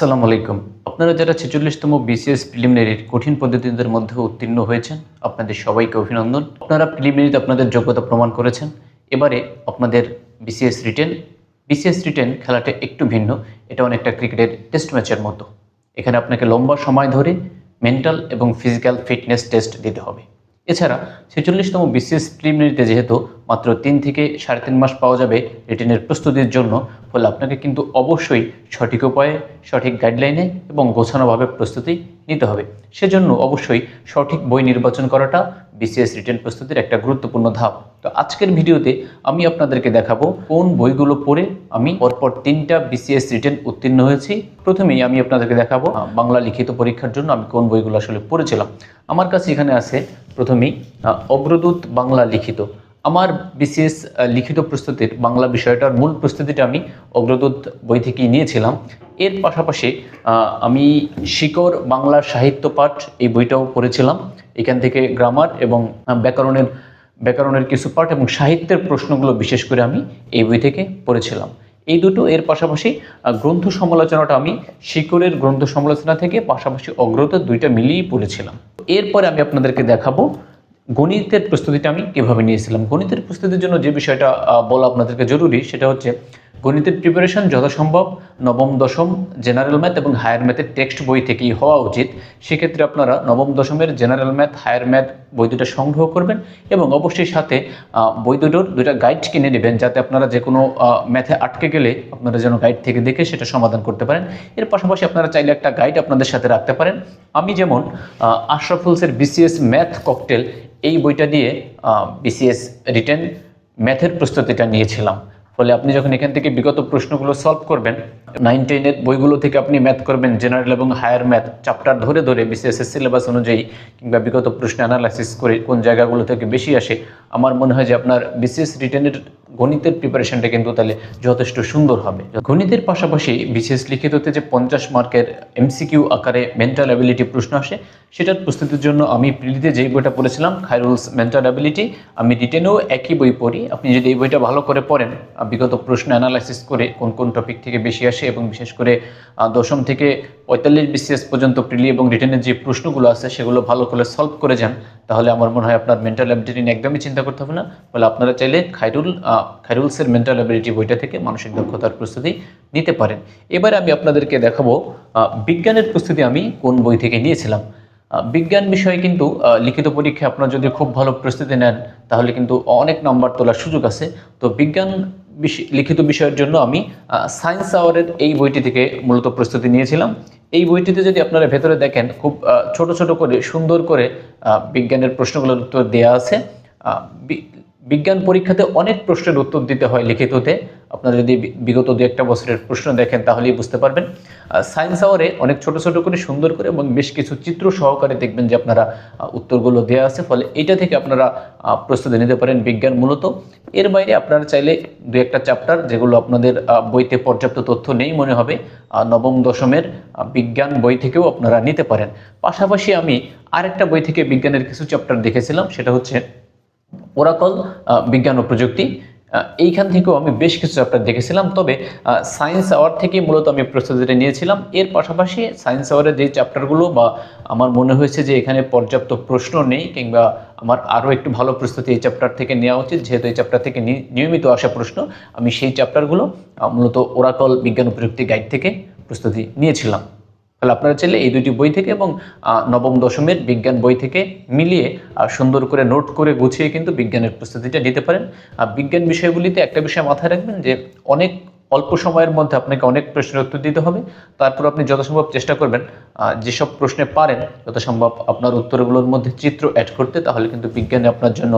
আসসালামু আলাইকুম। আপনারা যারা ছেচল্লিশতম বিসিএস প্রিলিমিনারির কঠিন পদ্ধতিদের মধ্যে উত্তীর্ণ হয়েছেন, আপনাদের সবাইকে অভিনন্দন। আপনারা প্রিলিমিনারিতে আপনাদের যোগ্যতা প্রমাণ করেছেন। এবারে আপনাদের বিসিএস রিটেন বিসিএস রিটেন খেলাটা একটু ভিন্ন। এটা অনেকটা ক্রিকেটের টেস্ট ম্যাচের মতো। এখানে আপনাকে লম্বা সময় ধরে মেন্টাল এবং ফিজিক্যাল ফিটনেস টেস্ট দিতে হবে। এছাড়া ছেচল্লিশতম বিসিএস প্রিলিমিনারিতে যেহেতু মাত্র তিন থেকে সাড়ে তিন মাস পাওয়া যাবে রিটেনের প্রস্তুতির জন্য। ফলে আপনাকে কিন্তু অবশ্যই সঠিক উপায়ে, সঠিক গাইডলাইনে এবং গোছানোভাবে প্রস্তুতি নিতে হবে। সেজন্য অবশ্যই সঠিক বই নির্বাচন করাটা বিসিএস রিটেন প্রস্তুতির একটা গুরুত্বপূর্ণ ধাপ। তো আজকের ভিডিওতে আমি আপনাদেরকে দেখাবো কোন বইগুলো পড়ে আমি পরপর তিনটা বিসিএস রিটেন উত্তীর্ণ হয়েছি। প্রথমেই আমি আপনাদেরকে দেখাবো বাংলা লিখিত পরীক্ষার জন্য আমি কোন বইগুলো আসলে পড়েছিলাম। আমার কাছে এখানে আছে প্রথমেই অগ্রদূত বাংলা লিখিত। আমার বিসিএস লিখিত প্রস্তুতির বাংলা বিষয়টার মূল প্রস্তুতিটা আমি অগ্রদূত বই থেকেই নিয়েছিলাম। এর পাশাপাশি আমি শিকড় বাংলা সাহিত্য পাঠ এই বইটাও পড়েছিলাম। এখান থেকে গ্রামার এবং ব্যাকরণের ব্যাকরণের কিছু পাঠ এবং সাহিত্যের প্রশ্নগুলো বিশেষ করে আমি এই বই থেকে পড়েছিলাম। এই দুটো, এর পাশাপাশি গ্রন্থ সমালোচনাটা আমি শিকড়ের গ্রন্থ সমালোচনা থেকে পাশাপাশি অগ্রদূত দুইটা মিলিয়েই পড়েছিলাম। এরপরে আমি আপনাদেরকে দেখাবো গণিতের প্রস্তুতিটা আমি কীভাবে নিয়েছিলাম? গণিতের প্রস্তুতির জন্য যে বিষয়টা বলা আপনাদেরকে জরুরি সেটা হচ্ছে গণিতের প্রিপারেশন যথাসম্ভব, নবম, দশম জেনারেল ম্যাথ এবং হায়ার ম্যাথের টেক্সট বই থেকেই হওয়া উচিত। সেক্ষেত্রে আপনারা নবম, দশমের জেনারেল ম্যাথ হায়ার ম্যাথ বই দুটো সংগ্রহ করবেন এবং অবশ্যই সাথে বই দুটোর দুটা গাইড কিনে নেবেন যাতে আপনারা যে কোনো ম্যাথে আটকে গেলে আপনারা যেন গাইড থেকে দেখে সেটা সমাধান করতে পারেন। এর পাশাপাশি আপনারা চাইলে একটা গাইড আপনাদের সাথে রাখতে পারেন। আমি যেমন আশরাফুলসের বিসিএস ম্যাথ ককটেল এই বইটা দিয়ে বিসিএস রিটেন ম্যাথের প্রস্তুতিটা নিয়েছিলাম। ফলে আপনি যখন এখান থেকে বিগত প্রশ্নগুলো সলভ করবেন নাইন টেনের বইগুলো থেকে আপনি ম্যাথ করবেন, জেনারেল এবং হায়ার ম্যাথ চ্যাপ্টার ধরে ধরে বিসিএসের সিলেবাস অনুযায়ী, কিংবা বিগত প্রশ্ন অ্যানালাইসিস করে কোন জায়গাগুলো থেকে বেশি আসে, আমার মনে হয় যে আপনার বিসিএস রিটেনের গণিতের প্রিপারেশনটা কিন্তু তাহলে যথেষ্ট সুন্দর হবে। গণিতের পাশাপাশি বিসিএস লিখিততে যে পঞ্চাশ মার্কের এমসিকিউ আকারে মেন্টাল অ্যাবিলিটি প্রশ্ন আসে, সেটার প্রস্তুতির জন্য আমি প্রিলিতে যেই বইটা পড়েছিলাম খাইরুলস মেন্টাল অ্যাবিলিটি আমি রিটেনেও একই বই পড়ি। আপনি যদি এই বইটা ভালো করে পড়েন বিগত প্রশ্ন অ্যানালাইসিস করে কোন কোন টপিক থেকে বেশি আসে এবং বিশেষ করে দশম থেকে পঁয়তাল্লিশ বিসিএস পর্যন্ত প্রিলি এবং রিটেনের যে প্রশ্নগুলো আছে সেগুলো ভালো করে সলভ করে যান। তাহলে আমার মনে হয় আপনার মেন্টাল অ্যাবিলিটি নিয়ে একদমই চিন্তা করতে হবে না। বলে আপনারা চাইলে খাইরুল খাইরুলসের মেন্টাল অ্যাবিলিটি বইটা থেকে মানসিক দক্ষতার প্রস্তুতি নিতে পারেন। এবার আমি আপনাদেরকে দেখাবো বিজ্ঞানের প্রস্তুতি আমি কোন বই থেকে নিয়েছিলাম। বিজ্ঞান বিষয়ে কিন্তু লিখিত পরীক্ষায় আপনারা যদি খুব ভালো প্রস্তুতি নেন, তাহলে কিন্তু অনেক নম্বর তোলার সুযোগ আছে। তো বিজ্ঞান লিখিত বিষয়ের জন্য আমি সায়েন্স আওয়ারের এই বইটি থেকে মূলত প্রস্তুতি নিয়েছিলাম। এই বইটিতে যদি আপনারা ভেতরে দেখেন, খুব ছোট ছোট করে, সুন্দর করে বিজ্ঞানের প্রশ্নগুলোর উত্তর দেওয়া আছে। বিজ্ঞান পরীক্ষাতে অনেক প্রশ্নের উত্তর দিতে হয় লিখিততে। আপনারা যদি বিগত দু একটা বছরের প্রশ্ন দেখেন তাহলেই বুঝতে পারবেন। সায়েন্স আওয়ারে অনেক ছোট ছোট করে, সুন্দর করে এবং বেশ কিছু চিত্র সহকারে দেখবেন যে আপনারা উত্তরগুলো দেওয়া আছে। ফলে এটা থেকে আপনারা প্রস্তুতি নিতে পারেন বিজ্ঞান মূলত। এর বাইরে আপনারা চাইলে দু একটা চ্যাপ্টার যেগুলো আপনাদের বইতে পর্যাপ্ত তথ্য নেই মনে হবে নবম, দশমের বিজ্ঞান বই থেকেও আপনারা নিতে পারেন। পাশাপাশি আমি আরেকটা বই থেকে বিজ্ঞানের কিছু চ্যাপ্টার দেখেছিলাম, সেটা হচ্ছে ওরাকল বিজ্ঞান ও প্রযুক্তি এইখান থেকেও আমি বেশ কিছু চ্যাপ্টার দেখেছিলাম, তবে সায়েন্স আওয়ার থেকেই মূলত আমি প্রস্তুতিটা নিয়েছিলাম। এর পাশাপাশি সায়েন্স আওয়ারের যে চ্যাপ্টারগুলো বা আমার মনে হয়েছে যে এখানে পর্যাপ্ত প্রশ্ন নেই, কিংবা আমার আরও একটু ভালো প্রস্তুতি এই চ্যাপ্টার থেকে নেওয়া উচিত, যেহেতু এই চ্যাপ্টার থেকে নিয়মিত আসা প্রশ্ন, আমি সেই চ্যাপ্টারগুলো মূলত ওরাকল বিজ্ঞান প্রযুক্তি গাইড থেকে প্রস্তুতি নিয়েছিলাম। তাহলে আপনারা চাইলে এই দুটি বই থেকে এবং নবম, দশমের বিজ্ঞান বই থেকে মিলিয়ে সুন্দর করে নোট করে গুছিয়ে কিন্তু বিজ্ঞানের প্রস্তুতিটা নিতে পারেন। আর বিজ্ঞান বিষয়গুলিতে একটা বিষয় মাথায় রাখবেন যে, অনেক অল্প সময়ের মধ্যে আপনাকে অনেক প্রশ্নের উত্তর দিতে হবে। তারপর আপনি যথাসম্ভব চেষ্টা করবেন যেসব প্রশ্নে পারেন, যথাসম্ভব আপনার উত্তরগুলোর মধ্যে চিত্র অ্যাড করতে, তাহলে কিন্তু বিজ্ঞানে আপনার জন্য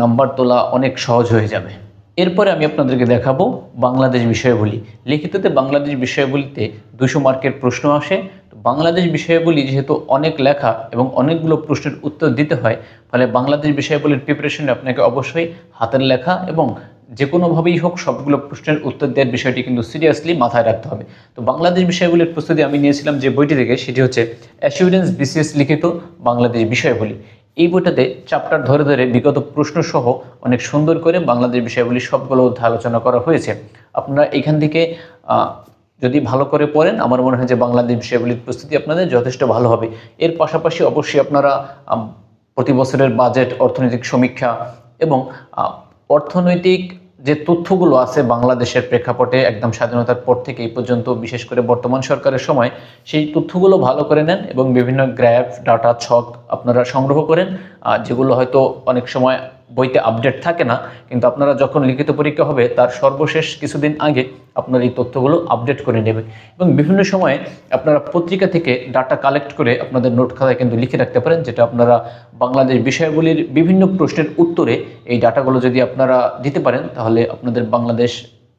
নাম্বার তোলা অনেক সহজ হয়ে যাবে। এরপরে আমি আপনাদেরকে দেখাবো বাংলাদেশ বিষয়াবলী লিখিততে বাংলাদেশ বিষয়াবলীতে দুশো মার্কের প্রশ্ন আসে। বাংলাদেশ বিষয়গুলি যেহেতু অনেক লেখা এবং অনেকগুলো প্রশ্নের উত্তর দিতে হয়, ফলে বাংলাদেশ বিষয়গুলির প্রিপারেশনে আপনাকে অবশ্যই হাতের লেখা এবং যে কোনোভাবেই হোক সবগুলো প্রশ্নের উত্তর দেওয়ার বিষয়টি কিন্তু সিরিয়াসলি মাথায় রাখতে হবে। তো বাংলাদেশ বিষয়গুলির প্রস্তুতি আমি নিয়েছিলাম যে বইটি থেকে, সেটি হচ্ছে অ্যাসিউরেন্স বিসিএস লিখিত বাংলাদেশ বিষয়াবলী। এই বইটাতে চ্যাপ্টার ধরে ধরে বিগত প্রশ্ন সহ অনেক সুন্দর করে বাংলাদেশ বিষয়গুলি সবগুলো অধ্যায় আলোচনা করা হয়েছে। আপনারা এখান থেকে যদি ভালো করে পড়েন, আমার মনে হয় যে বাংলাদেশ বিষয়গুলির প্রস্তুতি আপনাদের যথেষ্ট ভালো হবে। এর পাশাপাশি অবশ্যই আপনারা প্রতি বছরের বাজেট, অর্থনৈতিক সমীক্ষা এবং অর্থনৈতিক যে তথ্যগুলো আছে বাংলাদেশের প্রেক্ষাপটে একদম স্বাধীনতার পর থেকে এই পর্যন্ত, বিশেষ করে বর্তমান সরকারের সময়, সেই তথ্যগুলো ভালো করে নেন এবং বিভিন্ন গ্র্যাফ ডাটা ছক আপনারা সংগ্রহ করেন যেগুলো হয়তো অনেক সময় বইতে আপডেট থাকে না, কিন্তু আপনারা যখন লিখিত পরীক্ষা হবে, তার সর্বশেষ কিছুদিন আগে আপনার এই তথ্যগুলো আপডেট করে নেবেন এবং বিভিন্ন সময়ে আপনারা পত্রিকা থেকে ডাটা কালেক্ট করে আপনাদের নোট খাতায় কিন্তু লিখে রাখতে পারেন, যেটা আপনারা বাংলাদেশ বিষয়গুলির বিভিন্ন প্রশ্নের উত্তরে এই ডাটাগুলো যদি আপনারা দিতে পারেন, তাহলে আপনাদের বাংলাদেশ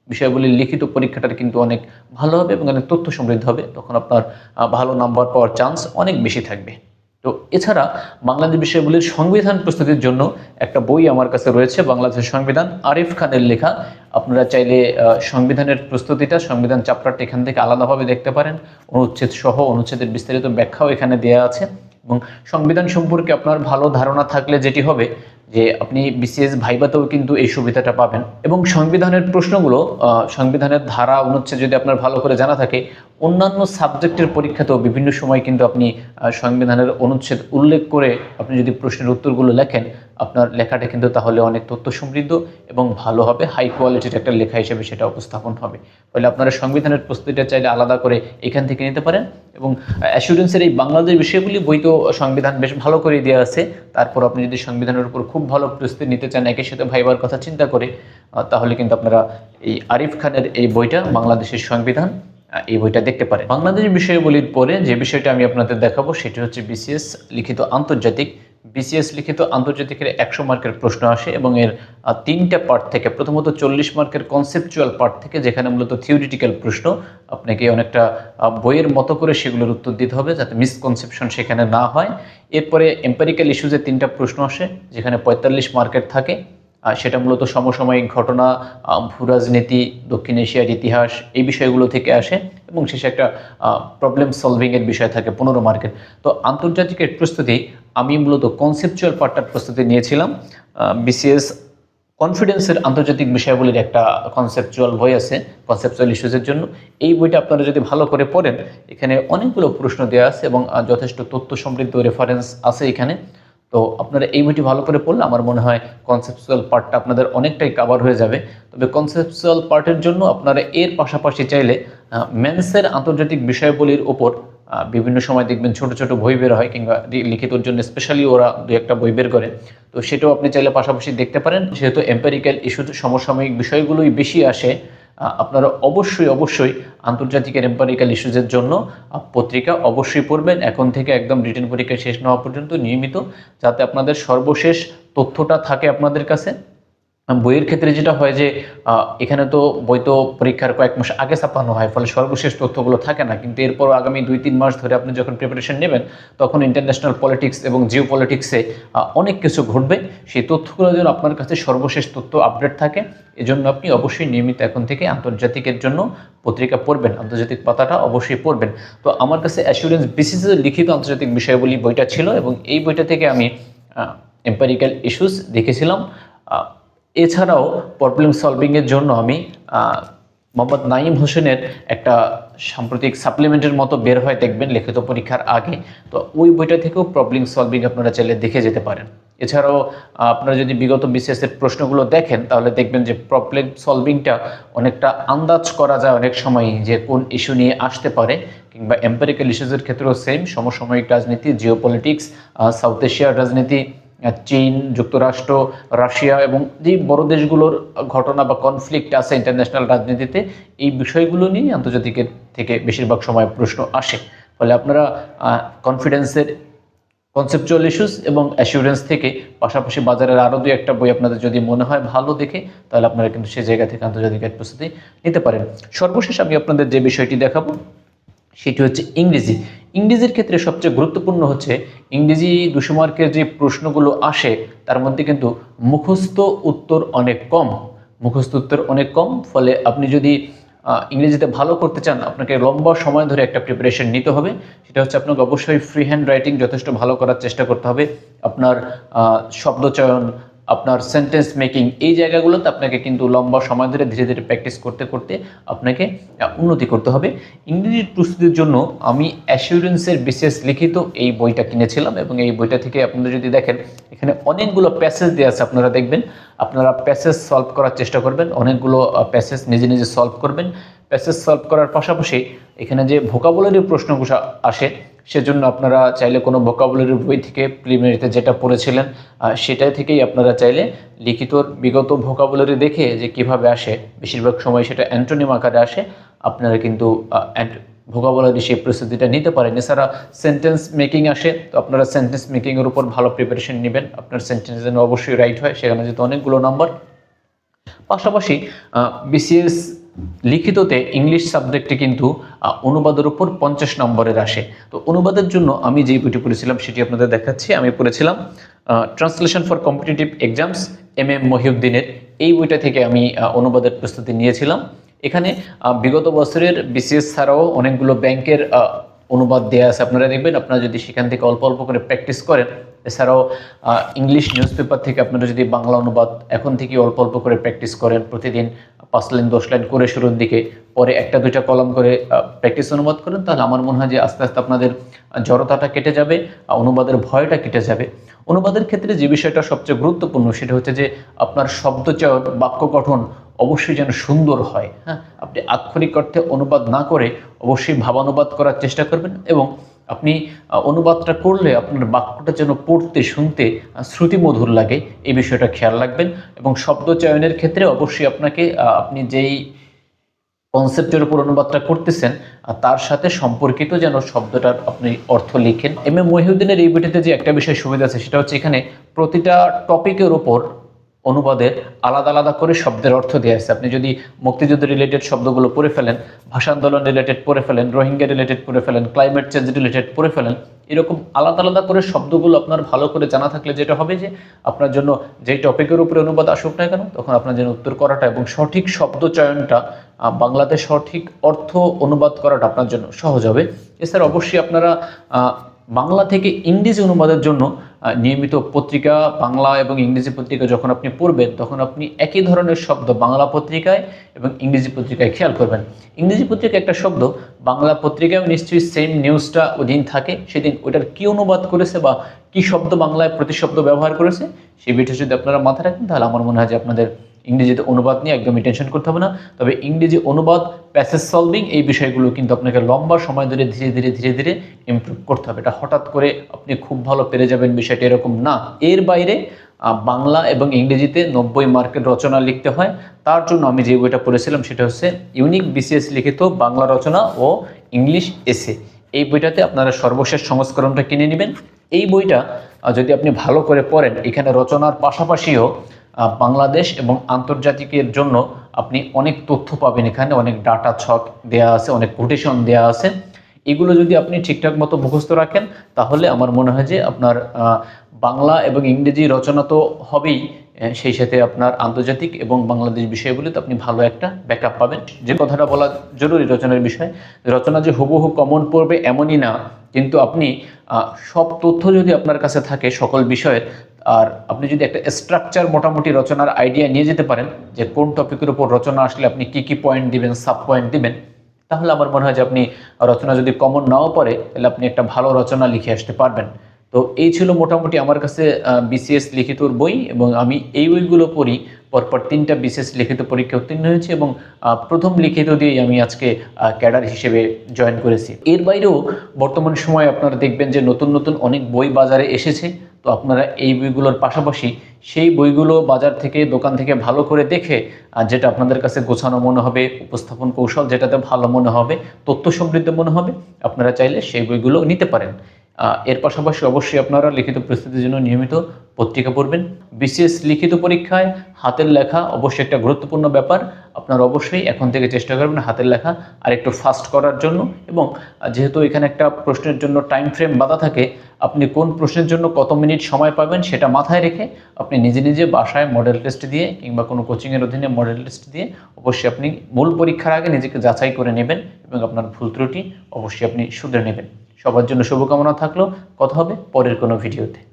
বিষয়গুলির লিখিত পরীক্ষাটার কিন্তু অনেক ভালো হবে এবং অনেক তথ্য সমৃদ্ধ হবে। তখন আপনার ভালো নাম্বার পাওয়ার চান্স অনেক বেশি থাকবে। তো এছাড়া বাংলাদেশ বিষয়গুলির সংবিধান প্রস্তুতির জন্য একটা বই আমার কাছে রয়েছে, বাংলাদেশের সংবিধান। আরিফ খানের লেখা। আপনারা চাইলে সংবিধানের প্রস্তুতিটা, সংবিধান চ্যাপ্টারটা এখান থেকে আলাদাভাবে দেখতে পারেন। অনুচ্ছেদ সহ অনুচ্ছেদের বিস্তারিত ব্যাখ্যাও এখানে দেওয়া আছে এবং সংবিধান সম্পর্কে আপনার ভালো ধারণা থাকলে যেটি হবে যে আপনি বিসিএস ভাইবাতেও কিন্তু এই সুবিধাটা পাবেন। এবং সংবিধানের প্রশ্নগুলো সংবিধানের ধারা অনুচ্ছেদ যদি আপনার ভালো করে জানা থাকে, অন্যান্য সাবজেক্টের পরীক্ষাতেও বিভিন্ন সময় কিন্তু আপনি সংবিধানের অনুচ্ছেদ উল্লেখ করে আপনি যদি প্রশ্নের উত্তরগুলো লেখেন, আপনার লেখাটা কিন্তু তাহলে অনেক তথ্য সমৃদ্ধ এবং ভালো হবে, হাই কোয়ালিটির একটা লেখা হিসেবে সেটা উপস্থাপন হবে। ফলে আপনারা সংবিধানের প্রস্তুতিটা চাইলে আলাদা করে এখান থেকে নিতে পারেন। এবং অ্যাসুরেন্সের এই বাংলাদেশ বিষয়গুলি বই তো সংবিধান বেশ ভালো করে দেওয়া আছে। তারপর আপনি যদি সংবিধানের উপর খুব ভালো প্রস্তুতি নিতে চান, একের সাথে ভাইবার কথা চিন্তা করে তাহলে কিন্তু আপনারা এই আরিফ খানের এই বইটা বাংলাদেশের সংবিধান এই বইটা দেখতে পারেন। বাংলাদেশ বিষয়গুলির পরে যে বিষয়টা আমি আপনাদের দেখাবো, সেটি হচ্ছে বিসিএস লিখিত আন্তর্জাতিক বিসিএস লিখিত আন্তর্জাতিকের একশো মার্কের প্রশ্ন আসে এবং এর তিনটা পার্ট থেকে, প্রথমত চল্লিশ মার্কের কনসেপচুয়াল পার্ট থেকে যেখানে মূলত থিওরিটিক্যাল প্রশ্ন, আপনাকে অনেকটা বইয়ের মতো করে সেগুলোর উত্তর দিতে হবে যাতে মিসকনসেপশন সেখানে না হয়। এরপরে এম্পারিক্যাল ইস্যুজে তিনটা প্রশ্ন আসে, যেখানে পঁয়তাল্লিশ মার্কের থাকে সেটা মূলত সমসাময়িক ঘটনা ভূরাজনীতি দক্ষিণ এশিয়ার ইতিহাস, এই বিষয়গুলো থেকে আসে এবং শেষে একটা প্রবলেম সলভিংয়ের বিষয় থাকে, পনেরো মার্কের। তো আন্তর্জাতিকের প্রস্তুতি, আমি মূলত কনসেপচুয়াল পার্টটার প্রস্তুতি নিয়েছিলাম। বিসিএস কনফিডেন্সের আন্তর্জাতিক বিষয়গুলির একটা কনসেপচুয়াল বই আছে কনসেপচুয়াল ইস্যুজের জন্য। এই বইটা আপনারা যদি ভালো করে পড়েন, এখানে অনেকগুলো প্রশ্ন দেওয়া আছে এবং যথেষ্ট তথ্য সমৃদ্ধ রেফারেন্স আছে এখানে। তো আপনারা এই বইটি ভালো করে পড়লে আমার মনে হয় কনসেপচুয়াল পার্টটা আপনাদের অনেকটাই কাভার হয়ে যাবে। তবে কনসেপচুয়াল পার্টের জন্য আপনারা এর পাশাপাশি চাইলে মেন্সের আন্তর্জাতিক বিষয়গুলির ওপর বিভিন্ন সময় দেখবেন ছোট ছোট বই বের হয় কিংবা লিখিতর জন্য স্পেশালি ওরা দু একটা বই বের করে। তো সেটাও আপনি চাইলে পাশাপাশি দেখতে পারেন। যেহেতু এম্পেরিক্যাল ইস্যু সমসাময়িক বিষয়গুলোই বেশি আসে আপনারা অবশ্যই অবশ্যই আন্তর্জাতিকের এম্পারিক্যাল ইস্যুজের জন্য পত্রিকা অবশ্যই পড়বেন। এখন থেকে একদম রিটেন পরীক্ষা শেষ না হওয়া পর্যন্ত নিয়মিত, যাতে আপনাদের সর্বশেষ তথ্যটা থাকে আপনাদের কাছে। বইয়ের ক্ষেত্রে যেটা হয় যে এখানে তো বই তো পরীক্ষার কয়েক মাস আগে ছাপানো হয়, ফলে সর্বশেষ তথ্যগুলো থাকে না। কিন্তু এরপর আগামী দুই তিন মাস ধরে আপনি যখন প্রিপারেশন নেবেন, তখন ইন্টারন্যাশনাল পলিটিক্স এবং জিও পলিটিক্সে অনেক কিছু ঘটবে। সেই তথ্যগুলো যেন আপনার কাছে সর্বশেষ তথ্য আপডেট থাকে, এজন্য আপনি অবশ্যই নিয়মিত এখন থেকে আন্তর্জাতিকের জন্য পত্রিকা পড়বেন, আন্তর্জাতিক পাতাটা অবশ্যই পড়বেন। তো আমার কাছে অ্যাসুরেন্স বিসিসি লিখিত আন্তর্জাতিক বিষয়গুলি বইটা ছিল এবং এই বইটা থেকে আমি এম্পারিক্যাল ইস্যুস দেখেছিলাম। এছাড়াও প্রবলেম সলভিংয়ের জন্য আমি মোহাম্মদ নাইম হোসেনের একটা সাম্প্রতিক সাপ্লিমেন্টের মতো বের হয় দেখবেন লিখিত পরীক্ষার আগে। তো ওই বইটা থেকেও প্রবলেম সলভিং আপনারা চাইলে দেখে যেতে পারেন। এছাড়াও আপনারা যদি বিগত বিসিএস এর প্রশ্নগুলো দেখেন, তাহলে দেখবেন যে প্রবলেম সলভিংটা অনেকটা আন্দাজ করা যায় অনেক সময় যে কোন ইস্যু নিয়ে আসতে পারে, কিংবা এম্পেরিক্যাল ইস্যুজের ক্ষেত্রেও সেম সমসাময়িক রাজনীতি জিও পলিটিক্স সাউথ এশিয়ার রাজনীতি চীন, যুক্তরাষ্ট্র, রাশিয়া এবং যে বড় দেশগুলোর ঘটনা বা কনফ্লিক্ট আছে ইন্টারন্যাশনাল রাজনীতিতে, এই বিষয়গুলো নিয়ে আন্তর্জাতিকের থেকে বেশিরভাগ সময় প্রশ্ন আসে। ফলে আপনারা কনফিডেন্সের কনসেপচুয়াল ইস্যুস এবং অ্যাসিউরেন্স থেকে পাশাপাশি বাজারের আরও দুই একটা বই আপনাদের যদি মনে হয় ভালো দেখে, তাহলে আপনারা কিন্তু সেই জায়গা থেকে আন্তর্জাতিক এক প্রস্তুতি নিতে পারেন। সর্বশেষ আমি আপনাদের যে বিষয়টি দেখাবো, সেটি হচ্ছে ইংরেজি। ইংরেজির ক্ষেত্রে সবচেয়ে গুরুত্বপূর্ণ হচ্ছে, ইংরেজি দুশো মার্কের যে প্রশ্নগুলো আসে, তার মধ্যে কিন্তু মুখস্থ উত্তর অনেক কম। মুখস্থ উত্তর অনেক কম, ফলে আপনি যদি ইংরেজিতে ভালো করতে চান, আপনাকে লম্বা সময় ধরে একটা প্রিপারেশন নিতে হবে। সেটা হচ্ছে আপনাকে অবশ্যই ফ্রি হ্যান্ড রাইটিং যথেষ্ট ভালো করার চেষ্টা করতে হবে। আপনার শব্দচয়ন আপনার সেন্টেন্স মেকিং এই জায়গাগুলোতে আপনাকে কিন্তু লম্বা সময় ধরে ধীরে ধীরে প্র্যাকটিস করতে করতে আপনাকে উন্নতি করতে হবে। ইংরেজি প্রস্তুতির জন্য আমি অ্যাসিউরেন্সের বিশেষ লিখিত এই বইটা কিনেছিলাম এবং এই বইটা থেকে আপনারা যদি দেখেন, এখানে অনেকগুলো প্যাসেজ দেওয়া আছে আপনারা দেখবেন। আপনারা প্যাসেজ সলভ করার চেষ্টা করবেন, অনেকগুলো প্যাসেজ নিজে নিজে সলভ করবেন। প্যাসেজ সলভ করার পাশাপাশি এখানে যে ভোকাবুলারি প্রশ্নগুলো আসে সেজন্য আপনারা চাইলে কোনো ভোকাবুলারি বই থেকে প্রিলিমিনারিতে যেটা পড়েছিলেন সেটা থেকেই আপনারা চাইলে লিখিত বিগত ভোকাবুলারি দেখে যে কীভাবে আসে, বেশিরভাগ সময় সেটা অ্যান্টোনিম আকারে আসে, আপনারা কিন্তু ভোকাবুলারি সেই প্রস্তুতিটা নিতে পারেন। এছাড়া সেন্টেন্স মেকিং আসে, তো আপনারা সেন্টেন্স মেকিংয়ের উপর ভালো প্রিপারেশন নেবেন। আপনার সেন্টেন্স যেন অবশ্যই রাইট হয়, সেখানে যেহেতু অনেকগুলো নাম্বার পাশাপাশি বিসিএস লিখিততে ইংলিশ সাবজেক্টে কিন্তু অনুবাদের উপর পঞ্চাশ নম্বরের আসে। তো অনুবাদের জন্য আমি যেই বইটি পড়েছিলাম, সেটি আপনাদের দেখাচ্ছি। আমি পড়েছিলাম translation for competitive exams M M মহিউদ্দিনের। এই বইটা থেকে আমি অনুবাদের প্রস্তুতি নিয়েছিলাম। এখানে বিগত বছরের বিসিএস ছাড়াও অনেকগুলো ব্যাংকের অনুবাদ দেওয়া আছে। আপনারা দেখবেন, আপনারা যদি সেখান থেকে অল্প অল্প করে প্র্যাকটিস করেন এছাড়াও ইংলিশ নিউজ পেপার থেকে আপনারা যদি বাংলা অনুবাদ এখন থেকে অল্প অল্প করে প্র্যাকটিস করেন, প্রতিদিন পাঁচ লাইন, দশ লাইন করে শুরুর দিকে, পরে একটা, দুইটা কলম করে প্র্যাকটিস অনুবাদ করেন, তাহলে আমার মনে হয় যে আস্তে আস্তে আপনাদের জড়তাটা কেটে যাবে অনুবাদের ভয়টা কেটে যাবে। অনুবাদের ক্ষেত্রে যে বিষয়টা সবচেয়ে গুরুত্বপূর্ণ সেটা হচ্ছে যে আপনার শব্দচয়ন, বাক্য গঠন অবশ্যই যেন সুন্দর হয়। হ্যাঁ আপনি আক্ষরিক অর্থে অনুবাদ না করে অবশ্যই ভাবানুবাদ করার চেষ্টা করবেন এবং আপনি অনুবাদটা করলে আপনার বাক্যটা যেন পড়তে, শুনতে শ্রুতিমধুর লাগে। এই বিষয়টা খেয়াল রাখবেন এবং শব্দ চয়নের ক্ষেত্রে অবশ্যই আপনাকে আপনি যেই কনসেপ্টের উপর অনুবাদটা করতেছেন তার সাথে সম্পর্কিত যেন শব্দটার আপনি অর্থ লিখেন। এম এম মহিউদ্দিনের এই বইটিতে যে একটা বিষয় সুবিধা আছে, সেটা হচ্ছে এখানে প্রতিটা টপিকের উপর অনুবাদের আলাদা আলাদা করে শব্দের অর্থ দেওয়া আছে আপনি যদি মুক্তিযুদ্ধ রিলেটেড শব্দগুলো পড়ে ফেলেন ভাষা আন্দোলন রিলেটেড পড়ে ফেলেন, রোহিঙ্গা রিলেটেড পড়ে ফেলেন ক্লাইমেট চেঞ্জ রিলেটেড পড়ে ফেলেন, এরকম আলাদা আলাদা করে শব্দগুলো আপনার ভালো করে জানা থাকলে যেটা হবে যে আপনার জন্য যেই টপিকের উপরে অনুবাদ আসুক না কেন, তখন আপনার জন্য উত্তর করাটা এবং সঠিক শব্দ চয়নটা বাংলাতে সঠিক অর্থ অনুবাদ করাটা আপনার জন্য সহজ হবে। এছাড়া অবশ্যই আপনারা বাংলা থেকে ইংরেজি অনুবাদের জন্য নিয়মিত পত্রিকা, বাংলা এবং ইংরেজি পত্রিকা যখন আপনি পড়বেন, তখন আপনি একই ধরনের শব্দ বাংলা পত্রিকায় এবং ইংরেজি পত্রিকায় খেয়াল করবেন। ইংরেজি পত্রিকায় একটা শব্দ, বাংলা পত্রিকায় নিশ্চয়ই সেম নিউজটা ওদিন থাকে। সেদিন ওইটার কি অনুবাদ করেছে বা কি শব্দ বাংলায় প্রতিশব্দ ব্যবহার করেছে সেই বিষয়টা যদি আপনারা মাথায় রাখেন, তাহলে আমার মনে হয় যে আপনাদের ইংরেজিতে অনুবাদ নিয়ে একদমই টেনশন করতে হবে না। তবে ইংরেজি অনুবাদ প্যাসেজ সলভিং এই বিষয়গুলো কিন্তু আপনাকে লম্বা সময় ধরে ধীরে ধীরে ধীরে ধীরে ইমপ্রুভ করতে হবে। এটা হঠাৎ করে আপনি খুব ভালো পেরে যাবেন বিষয়টা এরকম না। এর বাইরে বাংলা এবং ইংরেজিতে নব্বই মার্কের রচনা লিখতে হয়। তার জন্য আমি যে বইটা পড়েছিলাম সেটা হচ্ছে ইউনিক বিসিএস লিখিত বাংলা রচনা ও ইংলিশ এসে এই বইটাতে আপনারা সর্বশেষ সংস্করণটা কিনে নেবেন। এই বইটা যদি আপনি ভালো করে পড়েন, এখানে রচনার পাশাপাশিও বাংলাদেশ এবং আন্তর্জাতিকের জন্য আপনি অনেক তথ্য পাবেন এখানে, অনেক ডাটা ছক দেয়া আছে, অনেক কোটেশন দেয়া আছে। এগুলো যদি আপনি ঠিকঠাক মতো মুখস্থ রাখেন, তাহলে আমার মনে হয় যে আপনার বাংলা এবং ইংরেজি রচনা তো হবেই সেই সাথে আপনার আন্তর্জাতিক এবং বাংলাদেশ বিষয়গুলিতে আপনি ভালো একটা ব্যাকআপ পাবেন। যে কথাটা বলা জরুরি রচনার বিষয়, রচনা যে হুবহু কমন পড়বে এমনই না কিন্তু আপনি সব তথ্য যদি আপনার কাছে থাকে সকল বিষয়ের, আর আপনি যদি একটা স্ট্রাকচার মোটামুটি রচনার আইডিয়া নিয়ে যেতে পারেন, যে কোন টপিকের উপর রচনা আসলে আপনি কি কি পয়েন্ট দিবেন সাব পয়েন্ট দিবেন, তাহলে আমার মনে হয় যে আপনি রচনা যদি কমন নাও পড়ে, তাহলে আপনি একটা ভালো রচনা লিখে আসতে পারবেন। তো এই ছিল মোটামুটি আমার কাছে বিসিএস লিখিতর বই এবং আমি এই বইগুলো পড়ি, পরপর তিনটা বিশেষ লিখিত পরীক্ষা উত্তীর্ণ হয়েছি এবং প্রথম লিখিত দিয়েই আমি আজকে ক্যাডার হিসেবে জয়েন করেছি। এর বাইরেও বর্তমান সময়ে আপনারা দেখবেন যে নতুন নতুন অনেক বই বাজারে এসেছে, তো আপনারা এই বইগুলোর পাশাপাশি সেই বইগুলো বাজার থেকে, দোকান থেকে ভালো করে দেখে যেটা আপনাদের কাছে গোছানো মনে হবে, উপস্থাপন কৌশল যেটাতে ভালো মনে হবে, তথ্য সমৃদ্ধ মনে হবে, আপনারা চাইলে সেই বইগুলো নিতে পারেন। এর পাশাপাশি অবশ্যই আপনারা লিখিত প্রস্তুতির জন্য নিয়মিত পত্রিকা পড়বেন। বিশেষ লিখিত পরীক্ষায় হাতের লেখা অবশ্যই একটা গুরুত্বপূর্ণ ব্যাপার। আপনারা অবশ্যই এখন থেকে চেষ্টা করবেন হাতের লেখা আর একটু ফাস্ট করার জন্য এবং যেহেতু এখানে একটা প্রশ্নের জন্য টাইম ফ্রেম বাধা থাকে, আপনি কোন প্রশ্নের জন্য কত মিনিট সময় পাবেন সেটা মাথায় রেখে আপনি নিজে নিজে বাসায় মডেল টেস্ট দিয়ে কিংবা কোনো কোচিংয়ের অধীনে মডেল টেস্ট দিয়ে অবশ্যই আপনি মূল পরীক্ষার আগে নিজেকে যাচাই করে নেবেন এবং আপনার ভুল ত্রুটি অবশ্যই আপনি শুধরে নেবেন। সবার জন্য শুভকামনা থাকল। কথা হবে পরের কোনো ভিডিওতে।